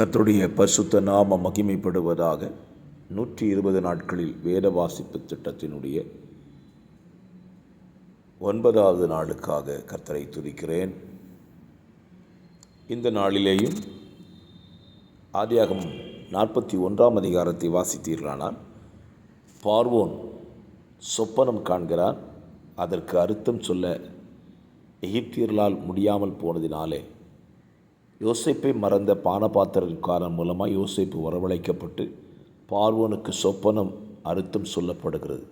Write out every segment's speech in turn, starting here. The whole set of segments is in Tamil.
கர்த்தருடைய பரிசுத்த நாம மகிமைப்படுவதாக நூற்றி இருபது நாட்களில் வேத வாசிப்பு திட்டத்தினுடைய ஒன்பதாவது நாளுக்காக கர்த்தரை துதிக்கிறேன். இந்த நாளிலேயும் ஆதியாகம் நாற்பத்தி ஒன்றாம் அதிகாரத்தை வாசித்தீர்களானால் பார்வோன் சொப்பனம் காண்கிறான். அதற்கு அர்த்தம் சொல்ல எகிப்தியர்களால் முடியாமல் போனதினாலே யோசேப்பை மறந்த பானபாத்திரக்காரன் மூலமாக யோசிப்பு வரவழைக்கப்பட்டு பார்வோனுக்கு சொப்பனம் அர்த்தம் சொல்லப்படுகிறது.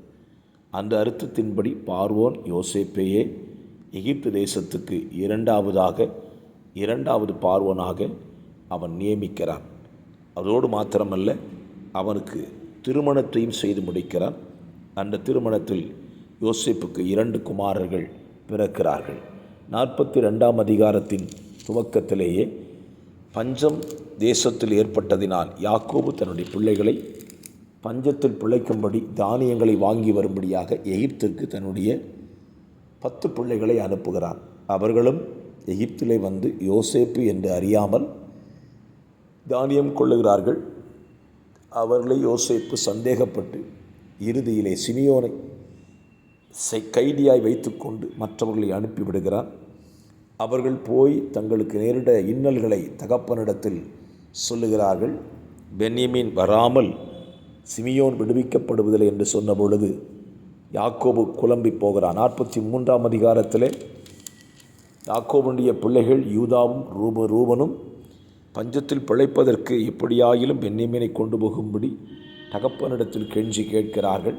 அந்த அர்த்தத்தின்படி பார்வோன் யோசேப்பையே எகிப்து தேசத்துக்கு இரண்டாவதாக இரண்டாவது பார்வோனாக அவன் நியமிக்கிறான். அதோடு மாத்திரமல்ல அவனுக்கு திருமணத்தையும் செய்து முடிக்கிறான். அந்த திருமணத்தில் யோசேப்புக்கு இரண்டு குமாரர்கள் பிறக்கிறார்கள். நாற்பத்தி ரெண்டாம் அதிகாரத்தின் துவக்கத்திலேயே பஞ்சம் தேசத்தில் ஏற்பட்டதினால் யாக்கோபு தன்னுடைய பிள்ளைகளை பஞ்சத்தில் பிழைக்கும்படி தானியங்களை வாங்கி வரும்படியாக எகிப்திற்கு தன்னுடைய பத்து பிள்ளைகளை அனுப்புகிறான். அவர்களும் எகிப்திலே வந்து யோசேப்பு என்று அறியாமல் தானியம் கொள்ளுகிறார்கள். அவர்களை யோசேப்பு சந்தேகப்பட்டு இறுதியிலே சிமியோனை கைதியாய் வைத்துக்கொண்டு மற்றவர்களை அனுப்பிவிடுகிறான். அவர்கள் போய் தங்களுக்கு நேரிட இன்னல்களை தகப்பனிடத்தில் சொல்லுகிறார்கள். பென்யமீன் வராமல் சிமியோன் விடுவிக்கப்படுவதில்லை என்று சொன்ன பொழுது யாக்கோபு குழம்பி போகிறான் நாற்பத்தி மூன்றாம் அதிகாரத்திலே யாக்கோபுடைய பிள்ளைகள் யூதாவும் ரூப ரூபனும் பஞ்சத்தில் பிழைப்பதற்கு எப்படியாயிலும் பென்னிமீனை கொண்டு போகும்படி தகப்பனிடத்தில் கெஞ்சி கேட்கிறார்கள்.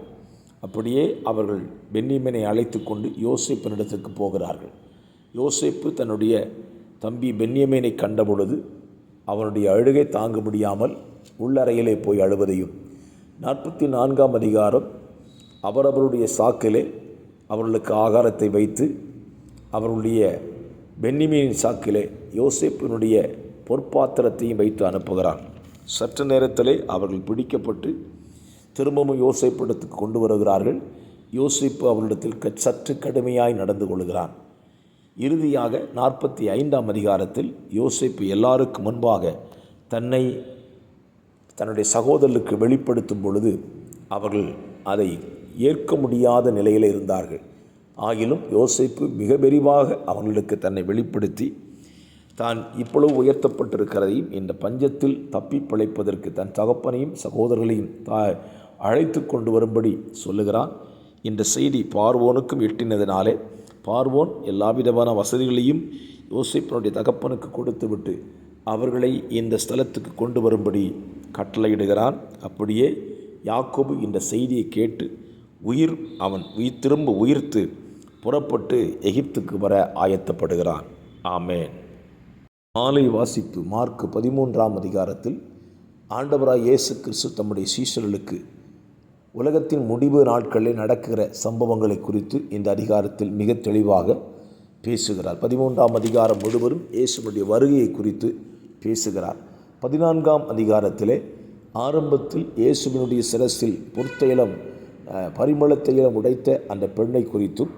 அப்படியே அவர்கள் பென்னிமீனை அழைத்து கொண்டு யோசிப்பனிடத்துக்கு போகிறார்கள். யோசேப்பு தன்னுடைய தம்பி பென்யமேனை கண்டபொழுது அவனுடைய அழுகை தாங்க முடியாமல் உள்ளறையிலே போய் அழுவதையும் நாற்பத்தி நான்காம் அதிகாரம் அவரவருடைய சாக்கிலே அவர்களுக்கு ஆகாரத்தை வைத்து அவருடைய பென்னிமீனின் சாக்கிலே யோசேப்பினுடைய பொற்பாத்திரத்தையும் வைத்து அனுப்புகிறான். சற்று நேரத்திலே அவர்கள் பிடிக்கப்பட்டு திரும்பவும் யோசேப்பிடத்துக்கு கொண்டு வருகிறார்கள். யோசிப்பு அவரிடத்தில் சற்று கடுமையாய் நடந்து கொள்கிறான். இறுதியாக நாற்பத்தி ஐந்தாம் அதிகாரத்தில் யோசிப்பு எல்லாருக்கும் முன்பாக தன்னை தன்னுடைய சகோதரருக்கு வெளிப்படுத்தும் பொழுது அவர்கள் அதை ஏற்க முடியாத நிலையில் இருந்தார்கள். ஆகிலும் யோசிப்பு மிக விரிவாக அவர்களுக்கு தன்னை வெளிப்படுத்தி தான் இப்பொழுது உயர்த்தப்பட்டிருக்கிறதையும் இந்த பஞ்சத்தில் தப்பி பிழைப்பதற்கு தன் தகப்பனையும் சகோதரர்களையும் தா அழைத்து கொண்டு வரும்படி சொல்லுகிறான். இந்த செய்தி பார்வோனுக்கும் எட்டினதினாலே பார்வோன் எல்லா விதமான வசதிகளையும் யோசிப்பனுடைய தகப்பனுக்கு கொடுத்துவிட்டு அவர்களை இந்த ஸ்தலத்துக்கு கொண்டு வரும்படி கட்டளையிடுகிறான். அப்படியே யாக்கோபு இந்த செய்தியை கேட்டு உயிர் அவன் உயிர் திரும்ப உயிர்த்து புறப்பட்டு எகிப்துக்கு வர ஆயத்தப்படுகிறான். ஆமேன். மாலை வாசிப்பு மார்க் பதிமூன்றாம் அதிகாரத்தில் ஆண்டவராய் இயேசு கிறிஸ்து தம்முடைய சீசர்களுக்கு உலகத்தின் முடிவு நாட்களில் நடக்கிற சம்பவங்களை குறித்து இந்த அதிகாரத்தில் மிக தெளிவாக பேசுகிறார். பதிமூன்றாம் அதிகாரம் முழுவதும் இயேசுடைய வருகையை குறித்து பேசுகிறார். பதினான்காம் அதிகாரத்திலே ஆரம்பத்தில் இயேசுவினுடைய சிரசில் பொற்தைலம் பரிமள தைலம் உடைத்த அந்த பெண்ணை குறித்தும்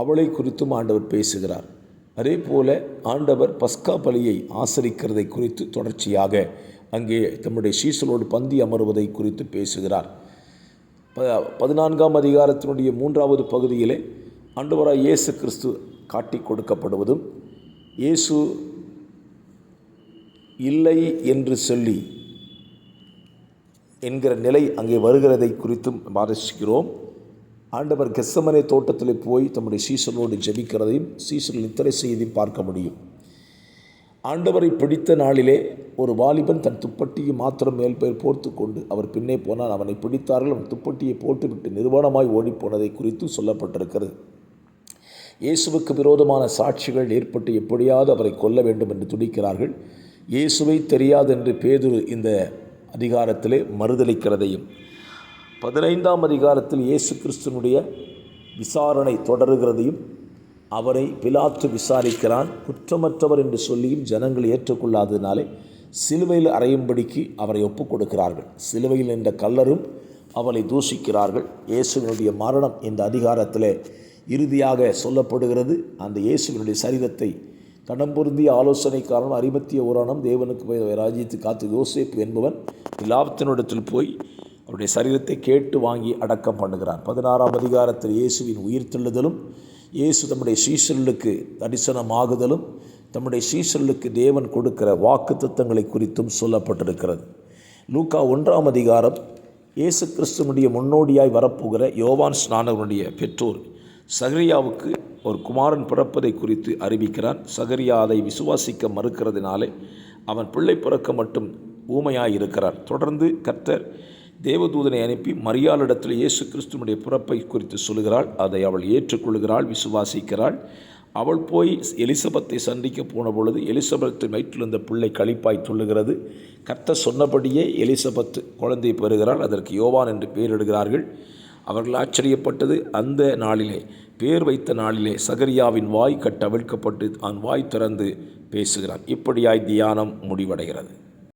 அவளை குறித்தும் ஆண்டவர் பேசுகிறார். அதே போல ஆண்டவர் பஸ்கா பலியை ஆசரிக்கிறதை குறித்து தொடர்ச்சியாக அங்கே தம்முடைய சீசலோடு பந்தி அமர்வதை குறித்து பேசுகிறார். ப பதினான்காம் அதிகாரத்தினுடைய மூன்றாவது பகுதியிலே ஆண்டவராக இயேசு கிறிஸ்து காட்டி கொடுக்கப்படுவதும் இயேசு இல்லை என்று சொல்லி என்கிற நிலை அங்கே வருகிறதை குறித்தும் வாசிக்கிறோம் ஆண்டவர் கெசமனை தோட்டத்தில் போய் தம்முடைய சீசனோடு ஜெபிக்கிறதையும் சீசனில் நித்திரை செய்தியும் பார்க்க முடியும். ஆண்டவரை பிடித்த நாளிலே ஒரு வாலிபன் தன் துப்பட்டியை மாத்திரம் மேல் பெயர் போர்த்து கொண்டு அவர் பின்னே போனால் அவனை பிடித்தார்கள். அவன் துப்பட்டியை போட்டுவிட்டு நிர்வாணமாய் ஓடிப்போனதை குறித்து சொல்லப்பட்டிருக்கிறது. இயேசுவுக்கு விரோதமான சாட்சிகள் ஏற்பட்டு எப்படியாவது அவரை கொல்ல வேண்டும் என்று துடிக்கிறார்கள். இயேசுவை தெரியாதென்று பேதுரு இந்த அதிகாரத்திலே மறுதளிக்கிறதையும் பதினைந்தாம் அதிகாரத்தில் இயேசு கிறிஸ்துனுடைய விசாரணை தொடருகிறதையும் அவரை பிலாத்து விசாரிக்கிறான் குற்றமற்றவர் என்று சொல்லியும் ஜனங்கள் ஏற்றுக்கொள்ளாததினாலே சிலுவையில் அறையும்படிக்கு அவரை ஒப்புக் கொடுக்கிறார்கள் சிலுவையில் நின்ற கல்லரும் அவளை தூஷிக்கிறார்கள். இயேசுவினுடைய மரணம் இந்த அதிகாரத்தில் இறுதியாக சொல்லப்படுகிறது. அந்த இயேசுவினுடைய சரீரத்தை கடம்பொருந்திய ஆலோசனை ஆலோசனைக்காரன் அறிபத்திய உரணம் தேவனுக்கு போய் ராஜ்யத்து காத்து யோசேப்பு என்பவன் பிலாப்தனிடத்தில் போய் அவருடைய சரீரத்தை கேட்டு வாங்கி அடக்கம் பண்ணுகிறான். பதினாறாம் அதிகாரத்தில் இயேசுவின் உயிர்த்தெழுதலும் இயேசு தம்முடைய சீசர்களுக்கு தரிசனமாகுதலும் தம்முடைய சீசர்களுக்கு தேவன் கொடுக்கிற வாக்கு தத்தங்களை குறித்தும் சொல்லப்பட்டிருக்கிறது. லூக்கா ஒன்றாம் அதிகாரம் இயேசு கிறிஸ்துவனுடைய முன்னோடியாய் வரப்போகிற யோவான் ஸ்நானவனுடைய பெற்றோர் சகரியாவுக்கு ஒரு குமாரன் பிறப்பதை குறித்து அறிவிக்கிறான் சகரியா அதை விசுவாசிக்க மறுக்கிறதுனாலே அவன் பிள்ளை பிறக்க மட்டும் ஊமையாய் இருக்கிறார் தொடர்ந்து கர்த்தர் தேவதூதனை அனுப்பி மரியாளிடத்தில் இயேசு கிறிஸ்துவனுடைய பிறப்பை குறித்து சொல்கிறாள் அதை அவள் ஏற்றுக்கொள்கிறாள் விசுவாசிக்கிறாள். அவள் போய் எலிசபத்தை சந்திக்க போன பொழுது எலிசபெத்தின் வயிற்றிலிருந்த பிள்ளை களிப்பாய் துள்ளுகிறது. கர்த்த சொன்னபடியே எலிசபெத் குழந்தை பெறுகிறாள். அதற்கு யோவான் என்று பெயரிடுகிறார்கள். அவர்கள் ஆச்சரியப்பட்டது. அந்த நாளிலே பேர் வைத்த நாளிலே சகரியாவின் வாய் கட்டவிழ்க்கப்பட்டு அவன் வாய் திறந்து பேசுகிறான். இப்படியாய் தியானம் முடிவடைகிறது.